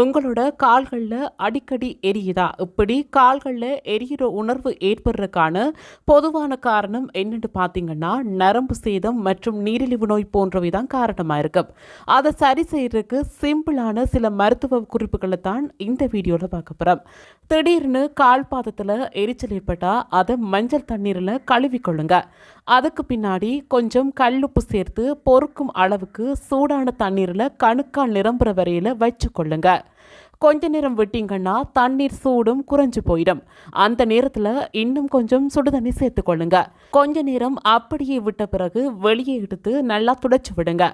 உங்களோட கால்களில் அடிக்கடி எரியுதா? இப்படி கால்களில் எரியிற உணர்வு ஏற்படுறதுக்கான பொதுவான காரணம் என்னென்னு பார்த்தீங்கன்னா நரம்பு சேதம் மற்றும் நீரிழிவு நோய் போன்றவை தான் காரணமாக இருக்கும் அதை சரி செய்கிறதுக்கு சிம்பிளான சில மருத்துவ குறிப்புகளை தான் இந்த வீடியோவில் பார்க்க போகிறோம் திடீர்னு கால் பாதத்தில் எரிச்சல் ஏற்பட்டால் அதை மஞ்சள் தண்ணீரில் கழுவிக்கொள்ளுங்க. அதுக்கு பின்னாடி கொஞ்சம் கல்லுப்பு சேர்த்து பொறுக்கும் அளவுக்கு சூடான தண்ணீரில் கணுக்கால் நிரம்புற வரையில் வச்சு கொள்ளுங்கள் கொஞ்ச நேரம் விட்டீங்கன்னா தண்ணீர் சூடும் குறைஞ்சு போயிடும். அந்த நேரத்தில் இன்னும் கொஞ்சம் சுடு தண்ணி சேர்த்துக்கொள்ளுங்க கொஞ்ச நேரம் அப்படியே விட்ட பிறகு வெளியே எடுத்து நல்லா துடைச்சி விடுங்க.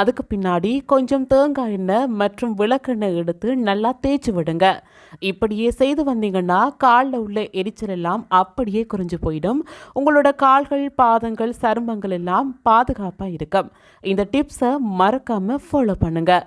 அதுக்கு பின்னாடி கொஞ்சம் தேங்காய் எண்ணெய் மற்றும் விளக்கெண்ணெய் எடுத்து நல்லா தேய்ச்சி விடுங்க. இப்படியே செய்து வந்தீங்கன்னா காலில் உள்ள எரிச்சல் எல்லாம் அப்படியே குறைஞ்சு போயிடும். உங்களோட கால்கள் பாதங்கள் சருமங்கள் எல்லாம் பாதுகாப்பாக இருக்கும். இந்த டிப்ஸை மறக்காமல் ஃபாலோ பண்ணுங்கள்